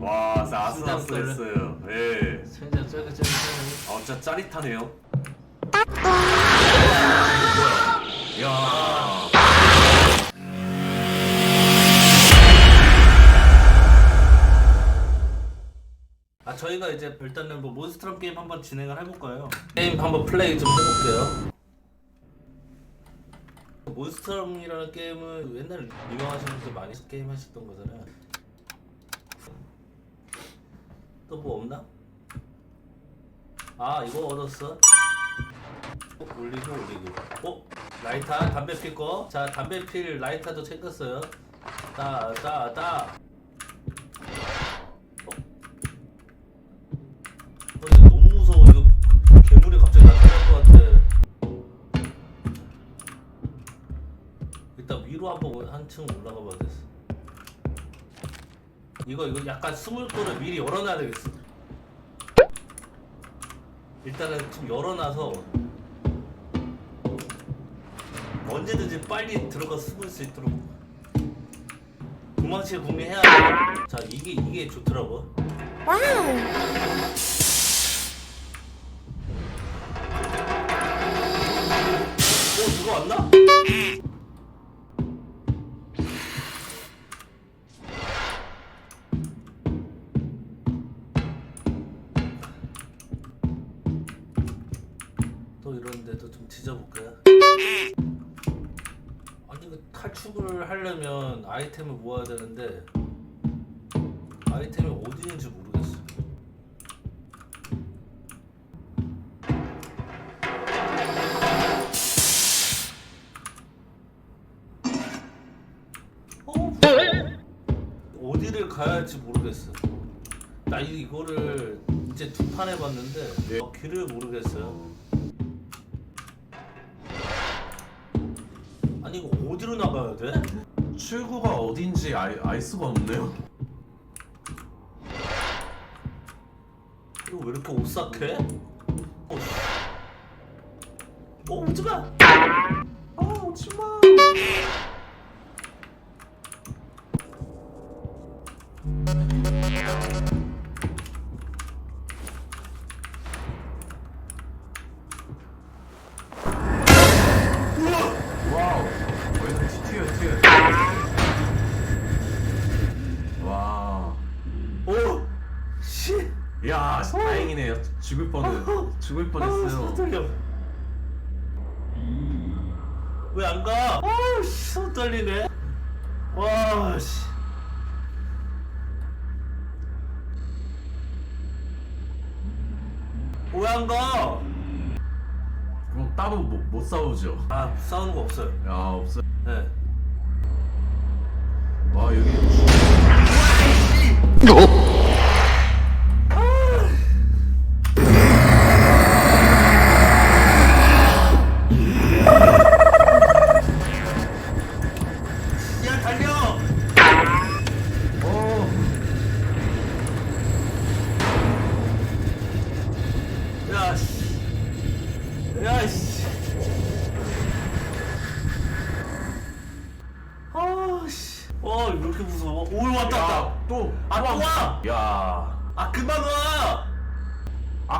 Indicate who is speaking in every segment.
Speaker 1: 와,
Speaker 2: 심장
Speaker 1: 아슬아슬했어요. 예.
Speaker 2: 천장 쫄깃쫄깃하네.
Speaker 1: 아, 진짜 짜릿하네요. 야.
Speaker 2: 아 저희가 이제 일단은 뭐 몬스트럼 게임 한번 진행을 해볼까요? 게임 한번 플레이 좀 해볼게요. 몬스트럼이라는 게임은 옛날 유명하신 분들 많이 게임 하셨던 거잖아요. 또뭐 없나? 아 이거 얻었어. 어, 올리고 올리고. 어 라이터 담배 필 거. 자 담배 필 라이터도 챙겼어요. 따 따 따. 한번 한층 올라가 봐야겠어. 이거 이거 약간 숨을 거를 미리 열어놔야 되겠어. 일단은 좀 열어놔서 언제든지 빨리 들어가 숨을 수 있도록 도망치기 공략해야 돼. 자 이게 이게 좋더라고. 어 또 이런 데도 좀 뒤져볼까요? 아니 그 탈출을 하려면 아이템을 모아야 되는데 아이템이 어디 있는지 모르겠어 어. 어디를 가야 할지 모르겠어. 나 이- 이거를 이제 두 판 해봤는데 어, 길을 모르겠어요. 아니 이거 어디로 나가야 돼?
Speaker 3: 출구가 어딘지 알, 알 수가 없네요.
Speaker 2: 이거 왜 이렇게 오싹해? 어, 씨. 어 오지마!
Speaker 3: 아, 오지마. 죽을
Speaker 2: 아,
Speaker 3: 뻔했어요.
Speaker 2: 손 떨려. 왜 안 가? 아우, 씨, 손 떨리네. 와, 씨. 왜 안 가?
Speaker 3: 그럼 따로 못, 못 싸우죠.
Speaker 2: 아, 싸우는 거 없어요.
Speaker 3: 야, 없어.
Speaker 2: 네.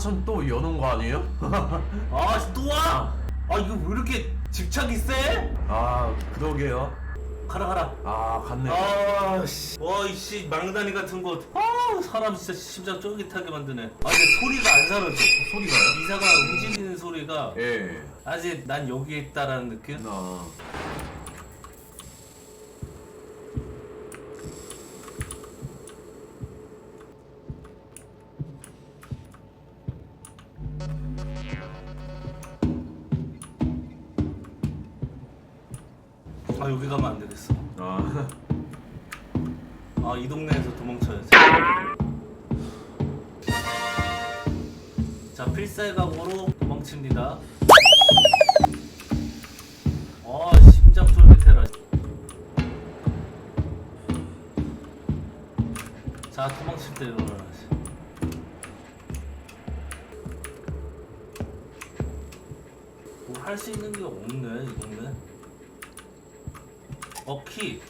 Speaker 2: 아,
Speaker 3: 전또 여는 거 아니에요?
Speaker 2: 아, 씨, 또 와! 아, 이거 왜 이렇게 집착이 세?
Speaker 3: 아, 그러게요.
Speaker 2: 가라, 가라.
Speaker 3: 아, 갔네.
Speaker 2: 아, 씨. 와, 이씨, 망나니 같은 거. 아, 사람 진짜 심장 쫄깃하게 만드네. 아, 근데 소리가 안 사라져.
Speaker 3: 소리가요?
Speaker 2: 이사가 움직이는 소리가
Speaker 3: 예.
Speaker 2: 아직 난 여기에 있다라는 느낌?
Speaker 3: 나.
Speaker 2: 동네에서 도망쳐야지. 자, 필살각으로 도망칩니다. 아, 심장 쫄깃해라. 자, 도망칠 때 일어나야지. 뭐 할 수 있는 게 없네, 이 동네. 어, 키.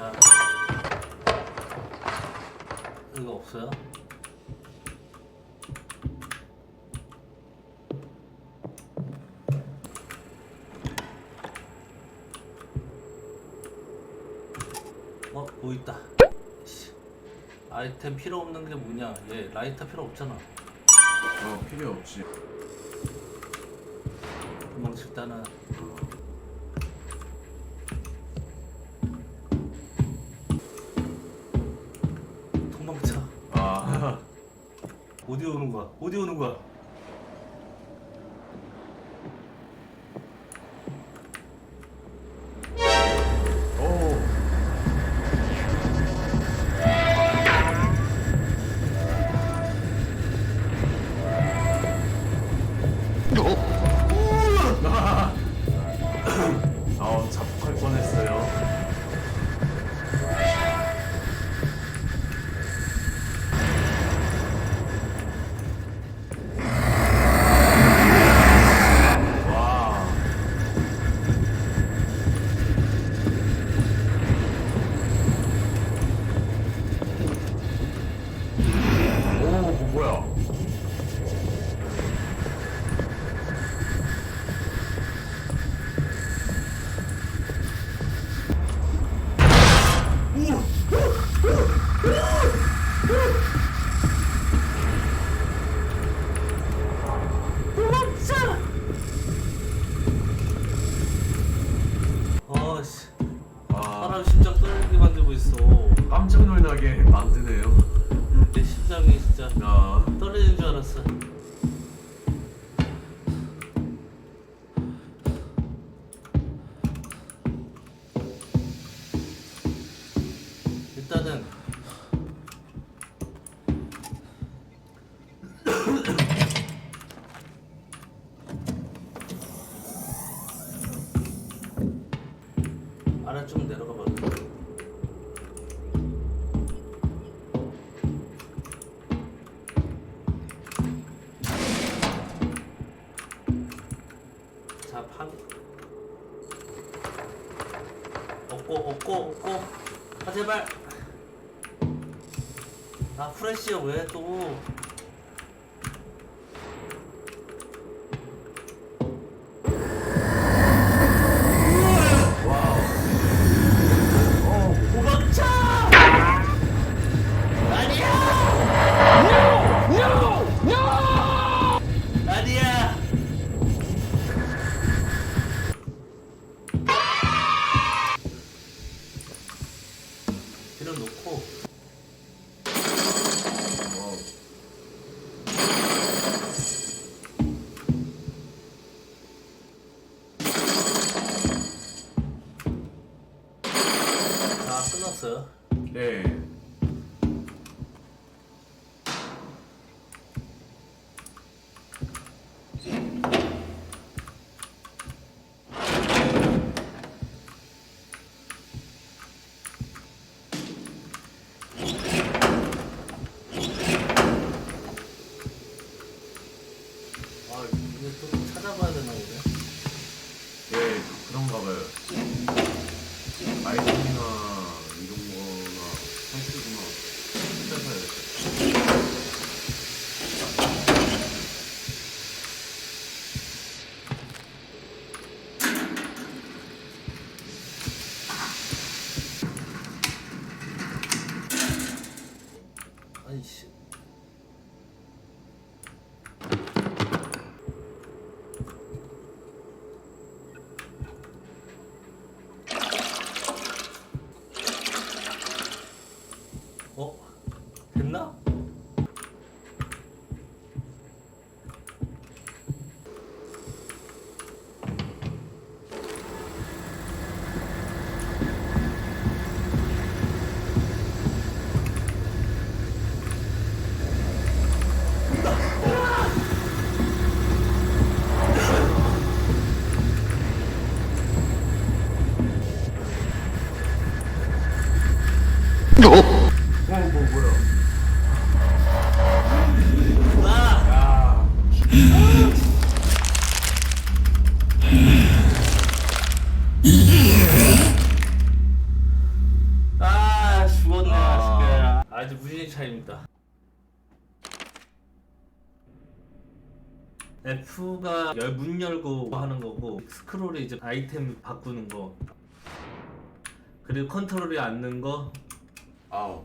Speaker 2: 자 이거 없어요? 어? 뭐 있다 아이템 필요 없는 게 뭐냐 얘 라이터 필요 없잖아
Speaker 4: 어 필요 없지
Speaker 2: 금방 식단은 오는 거야? 어디 오는 거야?
Speaker 3: 어, 자폭할 아, 뻔했어요.
Speaker 2: 없고 없고 없고. 아 제발. 아 프레시야 왜또? F가 열, 문 열고 하는 거고 스크롤이 이제 아이템 바꾸는 거 그리고 컨트롤이 앉는 거
Speaker 3: 아우.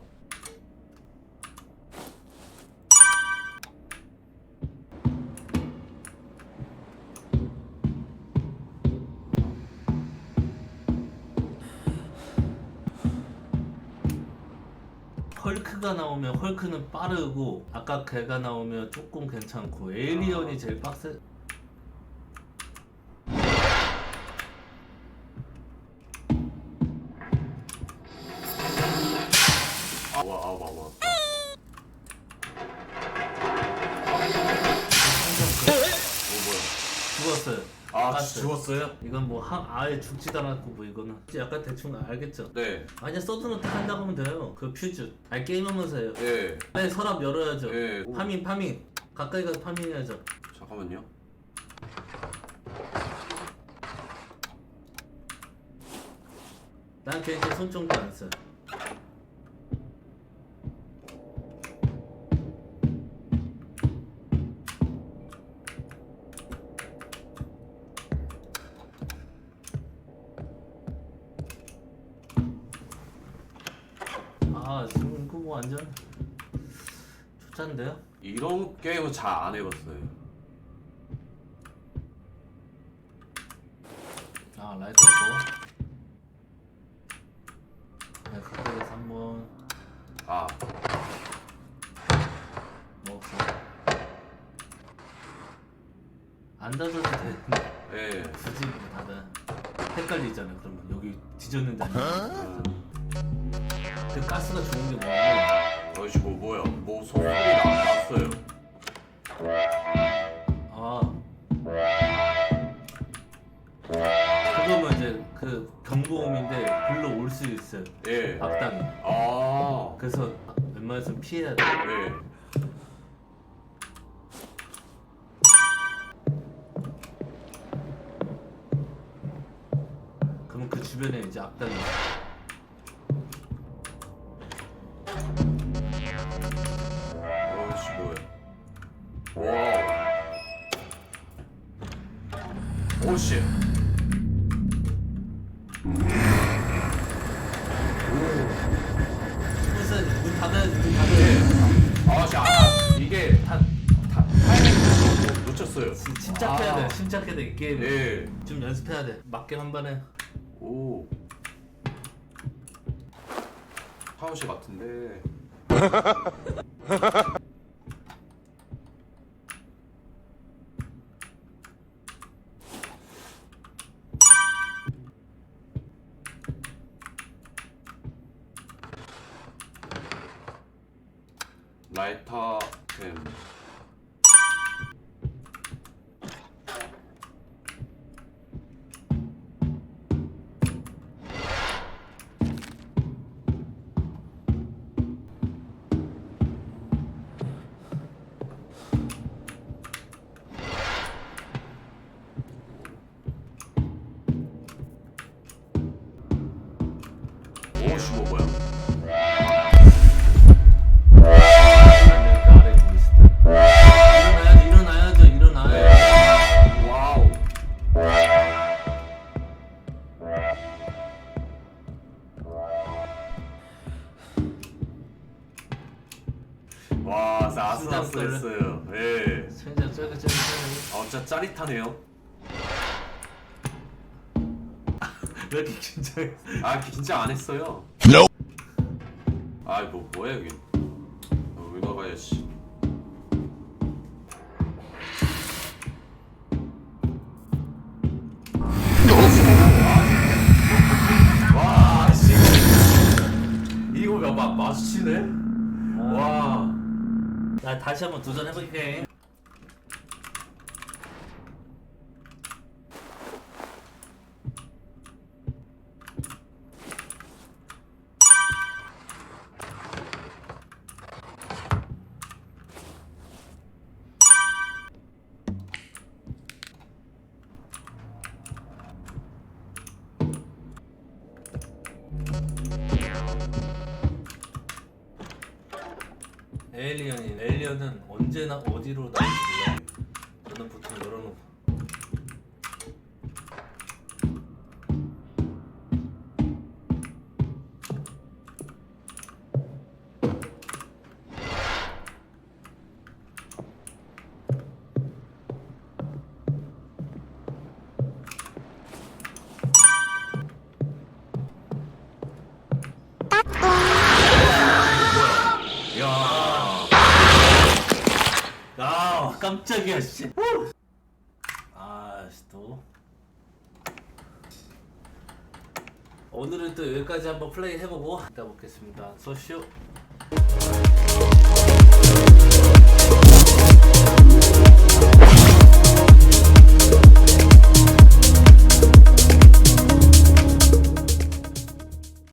Speaker 2: 헐크가 나오면 헐크는 빠르고 아까 걔가 나오면 조금 괜찮고 에이리언이 제일 빡세 하, 아예 죽지도 않았고 뭐 이거는 약간 대충 알겠죠?
Speaker 3: 네.
Speaker 2: 아니야 서든은 딱 한다고 하면 돼요 그 퓨즈 아니 게임하면서 해요
Speaker 3: 예.
Speaker 2: 빨리 서랍 열어야죠
Speaker 3: 예.
Speaker 2: 파밍 파밍 가까이 가서 파밍해야죠
Speaker 3: 잠깐만요.
Speaker 2: 난 개인적으로 손정도 안 써요 아 지금 이거 뭐 완전 초짜인데요?
Speaker 3: 이런 게임은 잘 안 해봤어요.
Speaker 2: 아 라이트 하고 네 가까이에서 한번.
Speaker 3: 아,
Speaker 2: 먹었어 안 닫아도 되는데
Speaker 3: 예.
Speaker 2: 굳이 뭐 닫아 헷갈리잖아요 그러면. 여기 뒤졌는데 아니 야그 가스가 좋은 게 뭐냐면
Speaker 3: 어이씨, 뭐, 뭐야. 뭐, 소리 나왔어요.
Speaker 2: 아 그거면 이제 그 경보음인데 불러 올 수 있어요
Speaker 3: 예.
Speaker 2: 악당이
Speaker 3: 아,
Speaker 2: 그래서 웬만해서는 피해야 돼
Speaker 3: 예.
Speaker 2: 그러면 그 주변에 이제 악당이 있어.
Speaker 3: 어 오씨.
Speaker 2: 그래서 문 닫아야지 문 닫아야지
Speaker 3: 아, 씨, 아, 이게 다, 다, 타이밍 놓쳤어요.
Speaker 2: 지- 침착해야
Speaker 3: 아.
Speaker 2: 돼 침착해야 돼이 게임
Speaker 3: 예.
Speaker 2: 좀 연습해야 돼 맞게 한 번에
Speaker 3: 오. 타오시 같은데. 와, 진짜 아슬아슬했어요. 예.
Speaker 2: 천장 쫄깃쫄깃
Speaker 3: 아, 진짜 짜릿하네요.
Speaker 2: 왜 이렇게 긴장해
Speaker 3: 아, 진짜 안 했어요. 아, 뭐 뭐야 여기? 어, 여기 나가야지. 와, 씨. 이거 막 마주치네? 와.
Speaker 2: 나 다시 한번 도전해볼게 에일리언이 에일리언은 언제나 어디로 나올지 몰라요. 저는 보통 깜짝이야 씨. 아씨 또. 오늘은 또 여기까지 한번 플레이 해보고 이따 먹겠습니다. 소쇼.